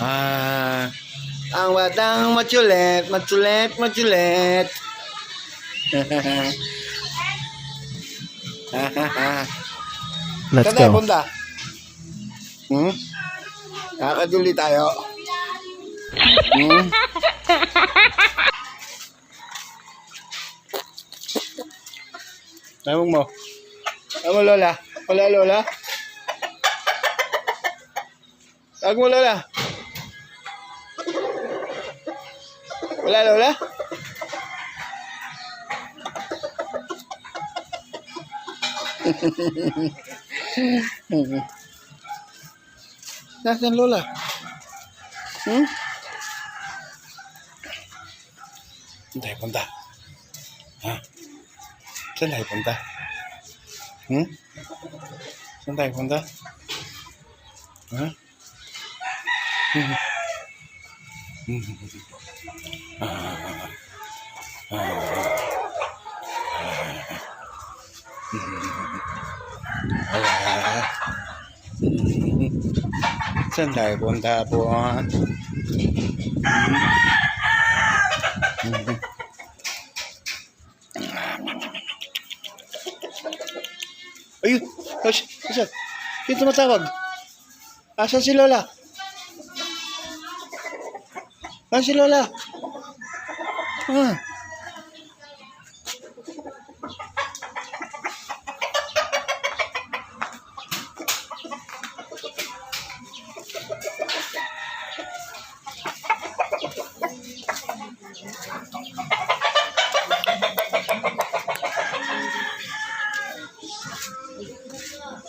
Ah, ang batang matsulet, matsulet, matsulet. Let's Saan tayo go. punta? Hmm? Kakaduli tayo. Hmm? Tawag mo. Tawag mo, Lola. Wala, Lola. Tawag mo, Lola. Wala, Lola. Nasaan Lola? Hmm? Saan tayo punta? Ha? Saan tayo punta? Hmm? Saan tayo punta? Ha? Hmm. Saan tayo punta po? Ayun! As, asa? Yung tumatawag? Asan si Lola? Asan si Lola? Ah.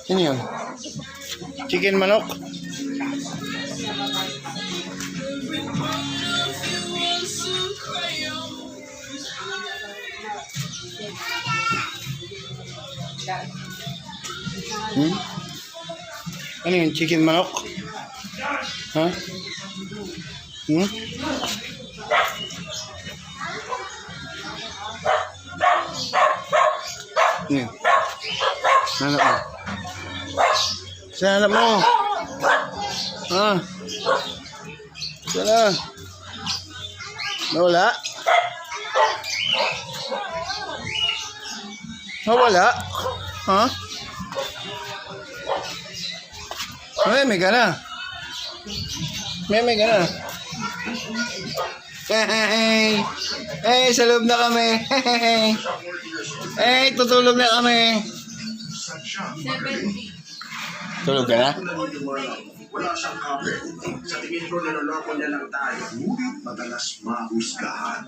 Sino yun? Chicken manok? Hmm? Ano yun? Chicken manok? Ha? Hmm? Ano yun? Mo. Nanap mo. Ha? Sana. Nawala? Nawala? Ha? Ay, may gana. May may gana. Hey! Hey, sa loob na kami. Hey! Hey, tutulog na kami. Tulog ka na? Wala siyang cover. Sa tingin ko, niloloko niya lang tayo. Madalas mahusgahan.